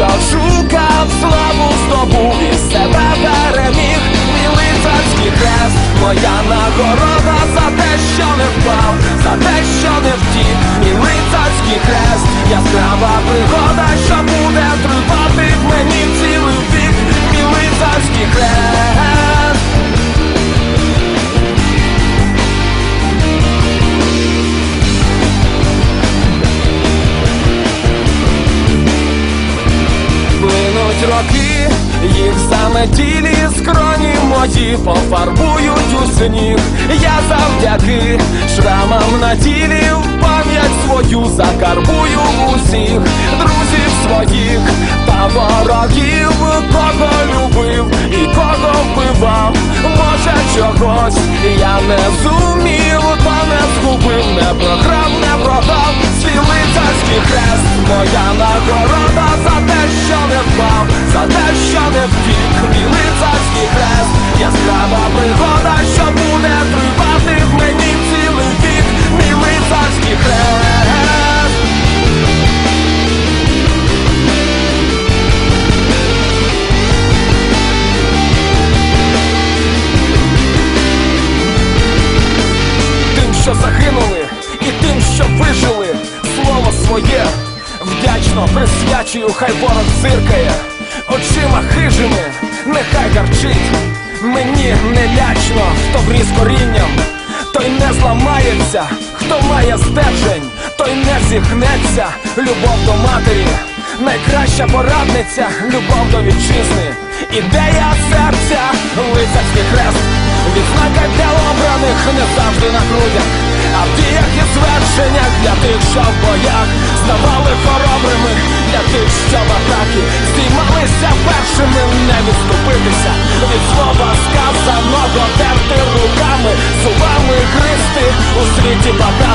що шукав, славу здобув і себе переміг. білий царський хрест, моя нагорода за те, що не впав, за те, що не втік, білий царський хрест, яскрава пригода, їх заметілі скроні мої пофарбують у сніг. Я завдяки шрамам на тілі в пам'ять свою закарбую усіх друзів своїх та ворогів, не втік, мій лицарський хрест, яскрава пригода, що буде тривати в мені цілий вік, мій лицарський хрест. тим, що загинули, і тим, що вижили, слово своє вдячно присвячую, хай ворог зиркає, очима хижими, нехай гарчить. Мені не лячно, хто вріс корінням, той не зламається, хто має стержень, той не зігнеться, любов до матері, найкраща порадниця, любов до вітчизни, ідея серця, лицарський хрест. Відзнака для обраних не завжди на грудях, а в діях і звершеннях для тих, що в боях. Ставали хоробрими, для тих, що в атаки здіймалися першими, не відступитися від слова сказаного, терти руками, зубами гристи у світі багато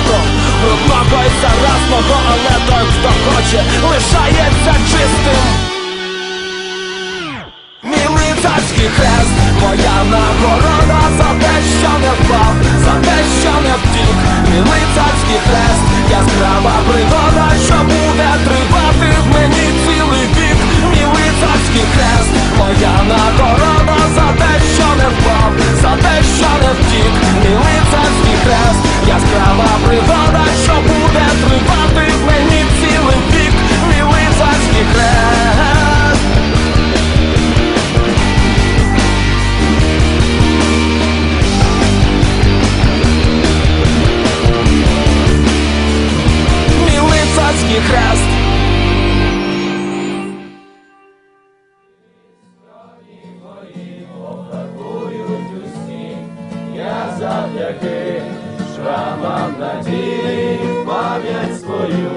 завдяки шрамам на тілі пам'ять свою